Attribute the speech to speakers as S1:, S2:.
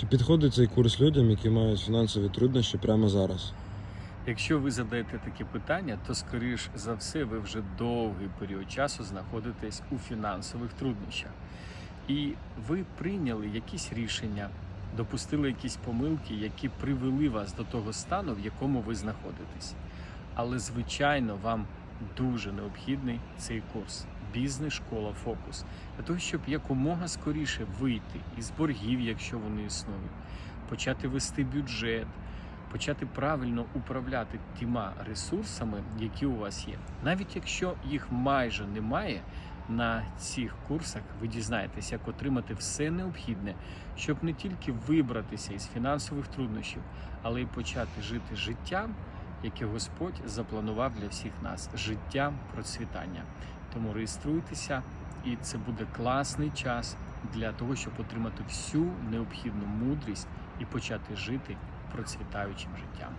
S1: Чи підходить цей курс людям, які мають фінансові труднощі прямо зараз?
S2: Якщо ви задаєте такі питання, то скоріш за все ви вже довгий період часу знаходитесь у фінансових труднощах. І ви прийняли якісь рішення, допустили якісь помилки, які привели вас до того стану, в якому ви знаходитесь. Але, звичайно, вам дуже необхідний цей курс бізнес-школа фокус для того, щоб якомога скоріше вийти із боргів, якщо вони існують, почати вести бюджет, почати правильно управляти тіма ресурсами, які у вас є. Навіть якщо їх майже немає, на цих курсах ви дізнаєтесь, як отримати все необхідне, щоб не тільки вибратися із фінансових труднощів, але й почати жити життям, яке Господь запланував для всіх нас життям процвітання. Тому реєструйтеся, і це буде класний час для того, щоб отримати всю необхідну мудрість і почати жити процвітаючим життям.